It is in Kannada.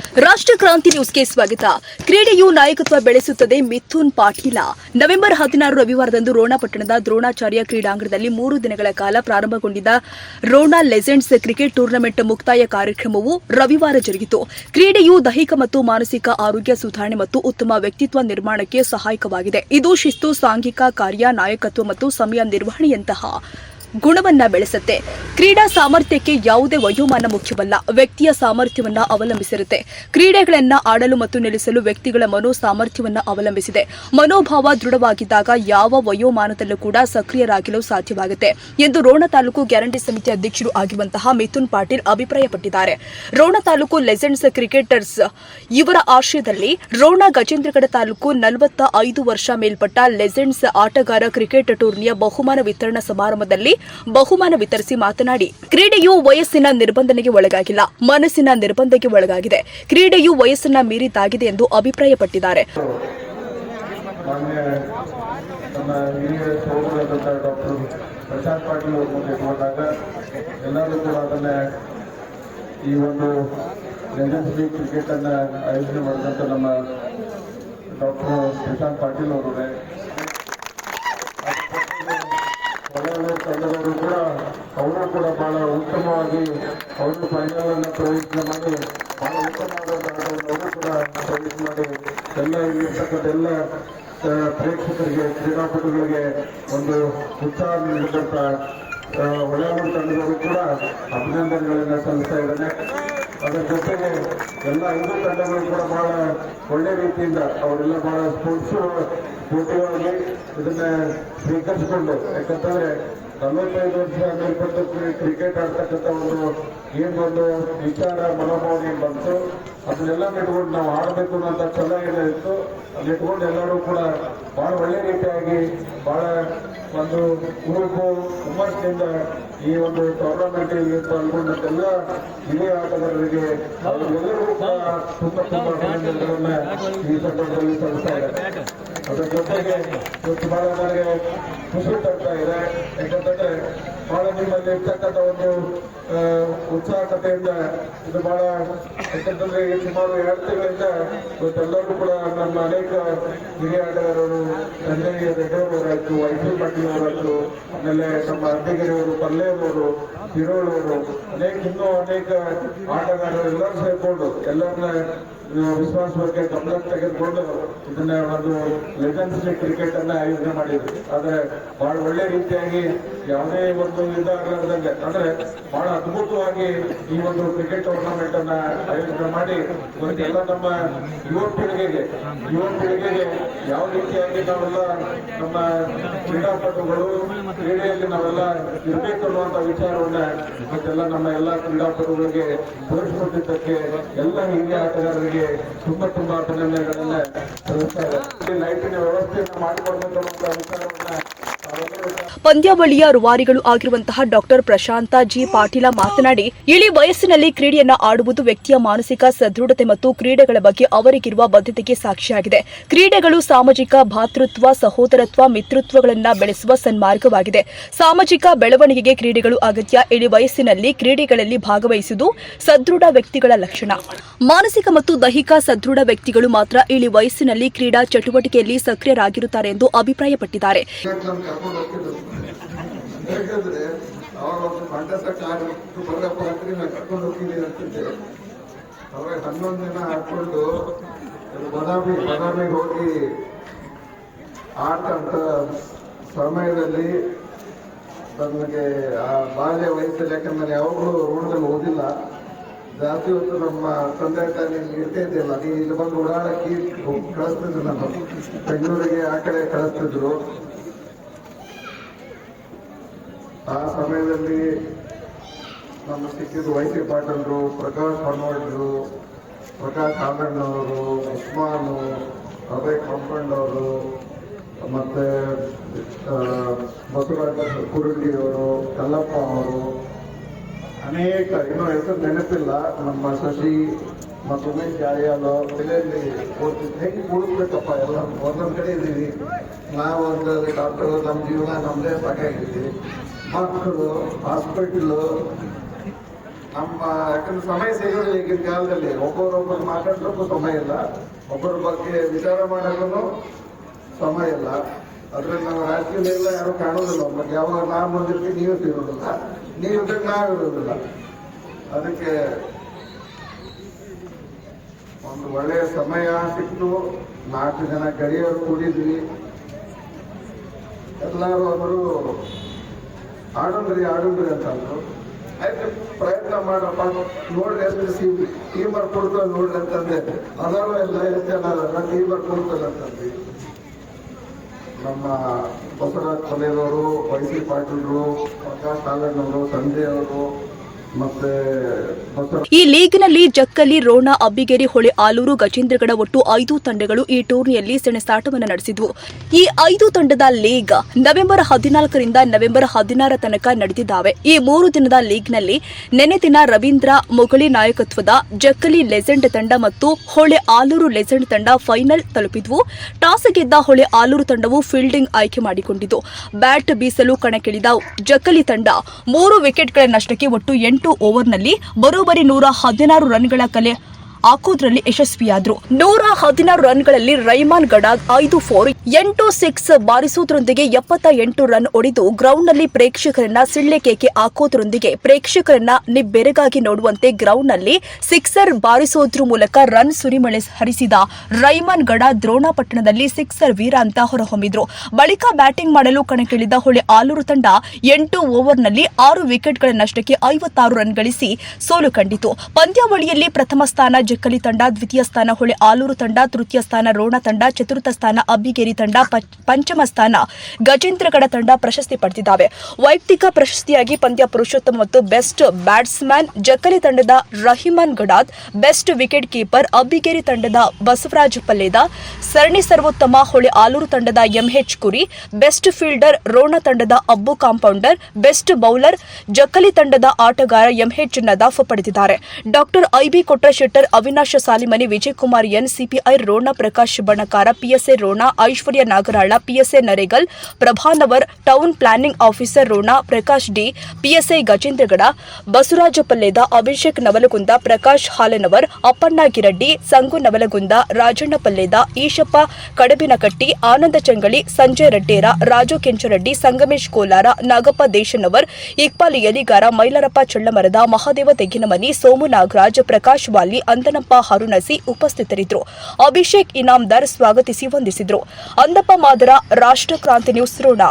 ರಾಷ್ಟ್ರ ಕ್ರಾಂತಿ ನ್ಯೂಸ್ಗೆ ಸ್ವಾಗತ. ಕ್ರೀಡೆಯು ನಾಯಕತ್ವ ಬೆಳೆಸುತ್ತದೆ ಮಿಥುನ್ ಪಾಟೀಲ. ನವೆಂಬರ್ ಹದಿನಾರು ರವಿವಾರದಂದು ರೋಣಾಪಟ್ಟಣದ ದ್ರೋಣಾಚಾರ್ಯ ಕ್ರೀಡಾಂಗಣದಲ್ಲಿ ಮೂರು ದಿನಗಳ ಕಾಲ ಪ್ರಾರಂಭಗೊಂಡಿದ್ದ ರೋಣಾ ಲೆಜೆಂಡ್ಸ್ ಕ್ರಿಕೆಟ್ ಟೂರ್ನಮೆಂಟ್ ಮುಕ್ತಾಯ ಕಾರ್ಯಕ್ರಮವು ರವಿವಾರ ಜರುಗಿತು. ಕ್ರೀಡೆಯು ದೈಹಿಕ ಮತ್ತು ಮಾನಸಿಕ ಆರೋಗ್ಯ ಸುಧಾರಣೆ ಮತ್ತು ಉತ್ತಮ ವ್ಯಕ್ತಿತ್ವ ನಿರ್ಮಾಣಕ್ಕೆ ಸಹಾಯಕವಾಗಿದೆ. ಇದು ಶಿಸ್ತು, ಸಾಂಘಿಕ ಕಾರ್ಯ, ನಾಯಕತ್ವ ಮತ್ತು ಸಮಯ ನಿರ್ವಹಣೆಯಂತಹ ಗುಣವನ್ನ ಬೆಳೆಸುತ್ತೆ. ಕ್ರೀಡಾ ಸಾಮರ್ಥ್ಯಕ್ಕೆ ಯಾವುದೇ ವಯೋಮಾನ ಮುಖ್ಯವಲ್ಲ. ವ್ಯಕ್ತಿಯ ಸಾಮರ್ಥ್ಯವನ್ನ ಅವಲಂಬಿಸಿರುತ್ತೆ. ಕ್ರೀಡೆಗಳನ್ನ ಆಡಲು ಮತ್ತು ನೆಲೆಸಲು ವ್ಯಕ್ತಿಗಳ ಮನೋ ಸಾಮರ್ಥ್ಯವನ್ನ ಅವಲಂಬಿಸಿದೆ. ಮನೋಭಾವ ದೃಢವಾಗಿದ್ದಾಗ ಯಾವ ವಯೋಮಾನದಲ್ಲೂ ಕೂಡ ಸಕ್ರಿಯರಾಗಲು ಸಾಧ್ಯವಾಗುತ್ತೆ ಎಂದು ರೋಣ ತಾಲೂಕು ಗ್ಯಾರಂಟಿ ಸಮಿತಿ ಅಧ್ಯಕ್ಷರು ಆಗಿರುವಂತಹ ಮಿಥುನ್ ಪಾಟೀಲ್ ಅಭಿಪ್ರಾಯಪಟ್ಟಿದ್ದಾರೆ. ರೋಣ ತಾಲೂಕು ಲೆಜೆಂಡ್ಸ್ ಕ್ರಿಕೆಟರ್ಸ್ ಇವರ ಆಶ್ರಯದಲ್ಲಿ ರೋಣ ಗಜೇಂದ್ರಗಡ ತಾಲೂಕು ನಲವತ್ತ ಐದು ವರ್ಷ ಮೇಲ್ಪಟ್ಟ ಲೆಜೆಂಡ್ಸ್ ಆಟಗಾರ ಕ್ರಿಕೆಟ್ ಟೂರ್ನಿಯ ಬಹುಮಾನ ವಿತರಣಾ ಸಮಾರಂಭದಲ್ಲಿ ಬಹುಮಾನ ವಿತರಿಸಿ ಮಾತನಾಡಿ, ಕ್ರೀಡೆಯು ವಯಸ್ಸಿನ ನಿರ್ಬಂಧನೆಗೆ ಒಳಗಾಗಿಲ್ಲ, ಮನಸ್ಸಿನ ನಿರ್ಬಂಧಕ್ಕೆ ಒಳಗಾಗಿದೆ. ಕ್ರೀಡೆಯು ವಯಸ್ಸನ್ನ ಮೀರಿದಾಗಿದೆ ಎಂದು ಅಭಿಪ್ರಾಯಪಟ್ಟಿದ್ದಾರೆ. ಈ ಒಂದು ಲೆಜೆಂಡ್ಸ್ ಲೀಗ್ ಕ್ರಿಕೆಟ್ ಅನ್ನ ಆಯೋಜನೆ ಮಾಡಿದಂತ ನಮ್ಮ ಡಾಕ್ಟರ್ ಪ್ರಶಾಂತ್ ಪಾಟೀಲ್ ಅವರೇ. ತಂಡದವರು ಕೂಡ ಅವರು ಕೂಡ ಬಹಳ ಉತ್ತಮವಾಗಿ ಅವರು ಫೈನಲ್ ಅನ್ನು ಪ್ರವೇಶ ಮಾಡಿ ಬಹಳ ಉತ್ತಮವಾದ ಅವರು ಕೂಡ ಪ್ರವೇಶ ಮಾಡಿ ಎಲ್ಲ ಇಲ್ಲಿರ್ತಕ್ಕಂಥ ಎಲ್ಲ ಪ್ರೇಕ್ಷಕರಿಗೆ ಕ್ರೀಡಾಪಟುಗಳಿಗೆ ಒಂದು ಉತ್ಸಾಹ ನೀಡಿದಂಥ ಆ, ಒಳ್ಳೆಯ ತಂಡದವರು ಕೂಡ ಅಭಿನಂದನೆಗಳನ್ನು ಸಲ್ಲಿಸ್ತಾ ಇದ್ದಾರೆ. ಅದರ ಜೊತೆಗೆ ಎಲ್ಲ ಐದು ತಂಡಗಳು ಕೂಡ ಬಹಳ ಒಳ್ಳೆ ರೀತಿಯಿಂದ ಅವರೆಲ್ಲ ಬಹಳ ಸ್ಪೋರ್ಟ್ಸ್ ಸ್ಪೋರ್ಟಿವ್ ಆಗಿ ಇದನ್ನ ಸ್ವೀಕರಿಸಿಕೊಂಡು ಯಾಕಂತಂದ್ರೆ ನಲವತ್ತೈದು ವರ್ಷ ಮೇಲ್ಪಟ್ಟು ಕ್ರಿ- ಕ್ರಿಕೆಟ್ ಆಡ್ತಕ್ಕಂಥ ಒಂದು ಏನ್ ಒಂದು ವಿಚಾರ, ಮನೋಭಾವನೆ ಬಂತು. ಅದನ್ನೆಲ್ಲ ಇಟ್ಕೊಂಡು ನಾವು ಆಡಬೇಕು ಅನ್ನೋ ಛಲ ಏನಿತ್ತು ಅದನ್ನ ಇಟ್ಕೊಂಡು ಎಲ್ಲರೂ ಕೂಡ ಬಹಳ ಒಳ್ಳೆ ರೀತಿಯಾಗಿ ಬಹಳ ಒಂದು ಹುರುಪು, ಹುಮ್ಮಸ್ಸಿನಿಂದ ಈ ಒಂದು ಟೂರ್ನಮೆಂಟ್ ಪಾಲ್ಗೊಂಡಂತೆಲ್ಲ ಹಿರಿಯ ಆಟಗಾರರಿಗೆ ಅವರಿಗೆಲ್ಲರಿಗೂ ಕೂಡ ತುಂಬಾ ತುಂಬಾ ಅಭಿನಂದನೆಗಳನ್ನ ಈ ಸಂದರ್ಭದಲ್ಲಿ ಸಲ್ಲಿಸ್ತಾ ಇದ್ದಾರೆ. ಅದರ ಜೊತೆಗೆ ಇವತ್ತು ಬಹಳ ನನಗೆ ಖುಷಿ ತರ್ತಾ ಇದೆ. ಯಾಕಂತಂದ್ರೆ ಬಹಳ ನಿಮ್ಮಲ್ಲಿ ಇರ್ತಕ್ಕಂಥ ಒಂದು ಉತ್ಸಾಹಕತೆಯಿಂದ ಇದು ಬಹಳ ಯಾಕಂತಂದ್ರೆ ಈ ಸುಮಾರು ಎರಡು ತಿಂಗಳಿಂದ ಇವತ್ತೆಲ್ಲರೂ ಕೂಡ ನಮ್ಮ ಅನೇಕ ಹಿರಿಯ ಆಟಗಾರರು ಸಂಜಯ್ ರೆಡ್ಡಿಯವರಾಯ್ತು ವೈಫಿ ಪಾಟೀಲ್ ಅವರಾಯ್ತು, ಆಮೇಲೆ ನಮ್ಮ ಅರ್ಧಿಗಿರಿಯವರು doğru ಹಿರೋಳವರು ಅನೇಕ ಇನ್ನೂ ಅನೇಕ ಆಟಗಾರರು ಎಲ್ಲರೂ ಸೇರ್ಕೊಂಡು ಎಲ್ಲರನ್ನ ವಿಶ್ವಾಸ ಬಗ್ಗೆ ಗಮನ ತೆಗೆದುಕೊಂಡು ಇದನ್ನ ಒಂದು ಲೆಜೆಂಡ್ಸ್ ಕ್ರಿಕೆಟ್ ಅನ್ನ ಆಯೋಜನೆ ಮಾಡಿದ್ರು. ಆದ್ರೆ ಬಹಳ ಒಳ್ಳೆ ರೀತಿಯಾಗಿ ಯಾವುದೇ ಒಂದು ಇದಾಗಲಾರ್ದಂಗೆ ಅಂದ್ರೆ ಬಹಳ ಅದ್ಭುತವಾಗಿ ಈ ಒಂದು ಕ್ರಿಕೆಟ್ ಟೂರ್ನಮೆಂಟ್ ಅನ್ನ ಆಯೋಜನೆ ಮಾಡಿ ಎಲ್ಲ ನಮ್ಮ ಯುವ ಪೀಳಿಗೆಗೆ ಯುವ ಪೀಳಿಗೆಗೆ ಯಾವ ರೀತಿಯಾಗಿ ನಾವೆಲ್ಲ ನಮ್ಮ ಕ್ರೀಡಾಪಟುಗಳು, ಕ್ರೀಡೆಯಲ್ಲಿ ನಾವೆಲ್ಲ ಇರಬೇಕು ಅನ್ನುವಂತ ವಿಚಾರವನ್ನ ಇವತ್ತೆಲ್ಲ ನಮ್ಮ ಎಲ್ಲ ಕ್ರೀಡಾಪಟುಗಳಿಗೆ ತೋರಿಸಿಕೊಟ್ಟಿದ್ದಕ್ಕೆ ಎಲ್ಲ ಹಿರಿಯ ಆಟಗಾರರಿಗೆ ತುಂಬಾ ತುಂಬಾ ಅಭಿನಂದನೆಗಳನ್ನ ಸಲ್ಲಿಸ್ತಾ ಇದೆ ಲೈಟಿನ ವ್ಯವಸ್ಥೆಯನ್ನು ಮಾಡಿಕೊಡ್ಬೇಕನ್ನುವಂತ ವಿಚಾರವನ್ನ ಪಂದ್ಯಾವಳಿಯ ರುವಾರಿಗಳು ಆಗಿರುವಂತಹ ಡಾಕ್ಟರ್ ಪ್ರಶಾಂತ ಜಿ ಪಾಟೀಲ ಮಾತನಾಡಿ, ಇಳಿ ವಯಸ್ಸಿನಲ್ಲಿ ಕ್ರೀಡೆಯನ್ನ ಆಡುವುದು ವ್ಯಕ್ತಿಯ ಮಾನಸಿಕ ಸದೃಢತೆ ಮತ್ತು ಕ್ರೀಡೆಗಳ ಬಗ್ಗೆ ಅವರಿಗಿರುವ ಬದ್ಧತೆಗೆ ಸಾಕ್ಷಿಯಾಗಿದೆ. ಕ್ರೀಡೆಗಳು ಸಾಮಾಜಿಕ ಭಾತೃತ್ವ, ಸಹೋದರತ್ವ ಮಿತ್ರತ್ವಗಳನ್ನ ಬೆಳೆಸುವ ಸನ್ಮಾರ್ಗವಾಗಿದೆ. ಸಾಮಾಜಿಕ ಬೆಳವಣಿಗೆಗೆ ಕ್ರೀಡೆಗಳು ಅಗತ್ಯ. ಇಳಿ ವಯಸ್ಸಿನಲ್ಲಿ ಕ್ರೀಡೆಗಳಲ್ಲಿ ಭಾಗವಹಿಸುವುದು ಸದೃಢ ವ್ಯಕ್ತಿಗಳ ಲಕ್ಷಣ. ಮಾನಸಿಕ ಮತ್ತು ದೈಹಿಕ ಸದೃಢ ವ್ಯಕ್ತಿಗಳು ಮಾತ್ರ ಇಳಿ ವಯಸ್ಸಿನಲ್ಲಿ ಕ್ರೀಡಾ ಚಟುವಟಿಕೆಯಲ್ಲಿ ಸಕ್ರಿಯರಾಗಿರುತ್ತಾರೆ ಎಂದು ಅಭಿಪ್ರಾಯಪಟ್ಟಿದ್ದಾರೆ. ಹೋಗ್ತಿದ್ರು ಯಾಕಂದ್ರೆ ಅವಾಗ ಒಂದು ಕಂಟೆಸ್ಟ್ ಆಡಿಬಿಟ್ಟು ಬರಪ್ಪ ಅಂತೀನಿ ನಾನು ಕರ್ಕೊಂಡು ಹೋಗ್ತೀನಿ ಅಂತಿದ್ದೆ. ಅವಾಗ ಹನ್ನೊಂದು ದಿನ ಹಾಕೊಂಡು ಬದಾಮಿ, ಬದಾಮಿಗೆ ಹೋಗಿ ಆಡ್ತಂತ ಸಮಯದಲ್ಲಿ ನಮಗೆ ಆ ಬಾಲ್ಯ ವಯಸ್ಸಲ್ಲಿ, ಯಾಕಂದ್ರೆ ಯಾವಾಗಲೂ ರೋಣದಲ್ಲಿ ಓದಿಲ್ಲ. ಜಾಸ್ತಿ ಹೊತ್ತು ನಮ್ಮ ತಂದೆ ತಾಯಿ ಇರ್ತೇ ಇದ್ದಿಲ್ಲ. ನೀನು ಇಲ್ಲಿ ಬಂದು ಓಡಾಡಕ್ಕೆ ಕಳಿಸ್ತಿದ್ರು ನಾನು ಬೆಂಗಳೂರಿಗೆ ಆ ಕಡೆ ಕಳಿಸ್ತಿದ್ರು. ಆ ಸಮಯದಲ್ಲಿ ನಮ್ಮ ಸಿಕ್ಕಿದ ವೈ ಸಿ ಪಾಟೀಲ್ರು, ಪ್ರಕಾಶ್ ಹೊನ್ನವಳ್ರು ಪ್ರಕಾಶ್ ಆಮಣ್ಣವರು ಉಸ್ಮಾನು, ಅಭಯ್ ಕಂಪಣ್ಣವರು ಮತ್ತೆ ಬಸವರಾಜ ಕುರುಡಿಯವರು ಕಲ್ಲಪ್ಪ ಅವರು, ಅನೇಕ, ಇನ್ನೂ ಹೆಸರು ನೆನಪಿಲ್ಲ, ನಮ್ಮ ಶಶಿ ಮತ್ತು ಉಮೇಶ್ ಜಾರಿಯಾಲು ಬೆಲೆಯಲ್ಲಿ ಓದ್ತಿದ್ದು, ಹೆಂಗೆ ಕೂಡಿಸ್ಬೇಕಪ್ಪ ಎಲ್ಲ ಒಂದೊಂದು ಕಡೆ ಇದ್ದೀವಿ. ನಾವು ಒಂದು ಡಾಕ್ಟರ್, ನಮ್ಮ ಜೀವನ ನಮ್ಮದೇ ಸಾಕಾಗಿದ್ದೀವಿ ಮಕ್ಕಳು ಹಾಸ್ಪಿಟ್ಲು. ನಮ್ಮ ಯಾಕಂದ್ರೆ ಸಮಯ ಸಿಗೋದಿಲ್ಲ ಈಗಿನ ಕಾಲದಲ್ಲಿ. ಒಬ್ಬರೊಬ್ಬರು ಮಾತಾಡ್ಲಿಕ್ಕೂ ಸಮಯ ಇಲ್ಲ. ಒಬ್ಬರ ಬಗ್ಗೆ ವಿಚಾರ ಮಾಡೋಕ್ಕೂ ಸಮಯ ಇಲ್ಲ. ಅದ್ರಲ್ಲಿ ನಾವು ರಾಜಕೀಯದಲ್ಲ ಯಾರು ಕಾಣೋದಿಲ್ಲ ಒಬ್ಬರು ಯಾವಾಗ ನಾನು ಬಂದಿರ್ತೀನಿ ನೀವು ಸಿಗೋದಿಲ್ಲ ನೀವು ಇದ್ರೆ ನಾವು ಇರೋದಿಲ್ಲ ಅದಕ್ಕೆ ಒಂದು ಒಳ್ಳೆಯ ಸಮಯ ಸಿಕ್ತು. ನಾಲ್ಕು ಜನ ಗೆಳೆಯರು ಕೂಡಿದ್ವಿ. ಎಲ್ಲರೂ ಅವರು ಆಡೋಣ್ರಿ ಆಡೋಣ್ರಿ ಅಂತ ಆಯ್ತು, ಪ್ರಯತ್ನ ಮಾಡಪ್ಪ. ನೋಡ್ರಿ ಎಷ್ಟು ಸಿ ಟೀಮರ್ ಕೊಡ್ತಾರೆ ನೋಡ್ರಿ ಅಂತಂದೆ ಅದಾರು ಎಲ್ಲ ಜನ ಟೀಮರ್ ಕೊಡ್ತಾರೆ ಅಂತಂದ್ವಿ ನಮ್ಮ ಬಸವರಾಜ್ ಕೊಲೆಯವರು ವೈ ಸಿ ಪಾಟೀಲ್ರು, ಪ್ರಕಾಶ್ ನಾಗಣ್ಣವರು ಅವರು ಈ ಲೀಗ್ನಲ್ಲಿ ಜಕ್ಕಲಿ, ರೋಣ, ಅಬ್ಬಿಗೇರಿ, ಹೊಳೆ, ಆಲೂರು, ಗಜೇಂದ್ರಗಡ ಒಟ್ಟು ಐದು ತಂಡಗಳು ಈ ಟೂರ್ನಿಯಲ್ಲಿ ಸೆಣಸಾಟವನ್ನು ನಡೆಸಿದ್ವು. ಈ ಐದು ತಂಡದ ಲೀಗ್ ನವೆಂಬರ್ ಹದಿನಾಲ್ಕರಿಂದ ನವೆಂಬರ್ ಹದಿನಾರ ತನಕ ನಡೆದಿದ್ದಾವೆ. ಈ ಮೂರು ದಿನದ ಲೀಗ್ನಲ್ಲಿ ನೆನೆ ದಿನ ರವೀಂದ್ರ ಮೊಗಳಿ ನಾಯಕತ್ವದ ಜಕ್ಕಲಿ ಲೆಜೆಂಡ್ ತಂಡ ಮತ್ತು ಹೊಳೆ ಆಲೂರು ಲೆಜೆಂಡ್ ತಂಡ ಫೈನಲ್ ತಲುಪಿದ್ವು. ಟಾಸ್ ಗೆದ್ದ ಹೊಳೆ ಆಲೂರು ತಂಡವು ಫೀಲ್ಡಿಂಗ್ ಆಯ್ಕೆ ಮಾಡಿಕೊಂಡಿತು ಬ್ಯಾಟ್ ಬೀಸಲು ಕಣಕ್ಕಿಳಿದ ಜಕ್ಕಲಿ ತಂಡ ಮೂರು ವಿಕೆಟ್ಗಳ ನಷ್ಟಕ್ಕೆ ಒಟ್ಟು ಎಂಟು ಓವರ್ನಲ್ಲಿ ಬರೋಬ್ಬರಿ ನೂರ ಹದಿನಾರು ರನ್ಗಳ ಕಲೆ ಹಾಕೋದ್ರಲ್ಲಿ ಯಶಸ್ವಿಯಾದ್ರು. ನೂರ ಹದಿನಾರು ರನ್ಗಳಲ್ಲಿ ರೈಮಾನ್ ಗಡಾಗ್ ಐದು ಫೋರ್ ಎಂಟು ಸಿಕ್ಸ್ ಬಾರಿಸುವುದರೊಂದಿಗೆ ಎಪ್ಪತ್ತ ಎಂಟು ರನ್ ಹೊಡೆದು ಗ್ರೌಂಡ್ನಲ್ಲಿ ಪ್ರೇಕ್ಷಕರನ್ನ ಸಿಳ್ಳೆ ಕೇಕೆ ಹಾಕೋದ್ರೊಂದಿಗೆ ಪ್ರೇಕ್ಷಕರನ್ನ ನಿಬ್ಬೆರಗಾಗಿ ನೋಡುವಂತೆ ಗ್ರೌಂಡ್ನಲ್ಲಿ ಸಿಕ್ಸರ್ ಬಾರಿಸೋದ್ರ ಮೂಲಕ ರನ್ ಸುರಿಮಳೆ ಹರಿಸಿದ ರೈಮಾನ್ ಗಡ ದ್ರೋಣಪಟ್ಟಣದಲ್ಲಿ ಸಿಕ್ಸರ್ ವೀರ ಅಂತ ಹೊರಹೊಮ್ಮಿದ್ರು. ಬಳಿಕ ಬ್ಯಾಟಿಂಗ್ ಮಾಡಲು ಕಣಕ್ಕಿಳಿದ ಹೊಳೆ ಆಲೂರು ತಂಡ ಎಂಟು ಓವರ್ನಲ್ಲಿ ಆರು ವಿಕೆಟ್ಗಳ ನಷ್ಟಕ್ಕೆ ಐವತ್ತಾರು ರನ್ ಗಳಿಸಿ ಸೋಲು ಕಂಡಿತು. ಪಂದ್ಯಾವಳಿಯಲ್ಲಿ ಪ್ರಥಮ ಸ್ಥಾನ ಜಕ್ಕಲಿ ತಂಡ, ದ್ವಿತೀಯ ಸ್ಥಾನ ಹೊಳೆ ಆಲೂರು ತಂಡ, ತೃತೀಯ ಸ್ಥಾನ ರೋಣ ತಂಡ, ಚತುರ್ಥ ಸ್ಥಾನ ಅಬ್ಬಿಗೇರಿ ತಂಡ ಪಂಚಮ ಸ್ಥಾನ ಗಜೇಂದ್ರಗಡ ತಂಡ ಪ್ರಶಸ್ತಿ ಪಡೆದಿದ್ದಾವೆ. ವೈಯಕ್ತಿಕ ಪ್ರಶಸ್ತಿಯಾಗಿ ಪಂದ್ಯ ಪುರುಷೋತ್ತಮ ಮತ್ತು ಬೆಸ್ಟ್ ಬ್ಯಾಟ್ಸ್ಮನ್ ಜಕ್ಕಲಿ ತಂಡದ Rahiman Gadad, best wicket keeper Abbigeri ತಂಡದ ಬಸವರಾಜ್ ಪಲ್ಲೇದ, ಸರಣಿ ಸರ್ವೋತ್ತಮ ಹೊಳೆ ಆಲೂರು ತಂಡದ ಎಂಎಚ್ ಕುರಿ, ಬೆಸ್ಟ್ ಫೀಲ್ಡರ್ ರೋಣ ತಂಡದ Abbu compounder, best bowler Jakkali ತಂಡದ ಆಟಗಾರ ಎಂಎಚ್ ನದಾಫ್ ಪಡೆದಿದ್ದಾರೆ. Doctor IB Kotrashettar Avinash Salimani, Vijaykumar N, CPI Rona Prakash Banakar, PSA Rona Aishwarya Nagaral, PSA Naregal, Prabhanavar town planning officer Rona Prakash D PSI Gajendragad Basavaraj Palled, Abhishek Navalgund, Prakash Halanavar, Appanna Giraddi, Sangu Navalgund, Rajanna Palled, Eshappa Kadabinakatti, Ananda Changali, Sanjay Raddera Raju Kenchareddy, Sangamesh Kolar, Nagappa Deshanavar, Iqbal Yaligar Mailarappa Challamarad, Mahadeva Teginamani Somu Nagaraj, Prakash Vali Andanappa Harunasi ಉಪಸ್ಥಿತರಿದ್ದರು. ಅಭಿಷೇಕ್ ಇನಾಮ್ದಾರ್ ಸ್ವಾಗತಿಸಿ ವಂದಿಸಿದರು. ಅಂದಪ್ಪ ಮಾದರ ರಾಷ್ಟ್ರ ಕ್ರಾಂತಿ ನ್ಯೂಸ್ ರೋಣ.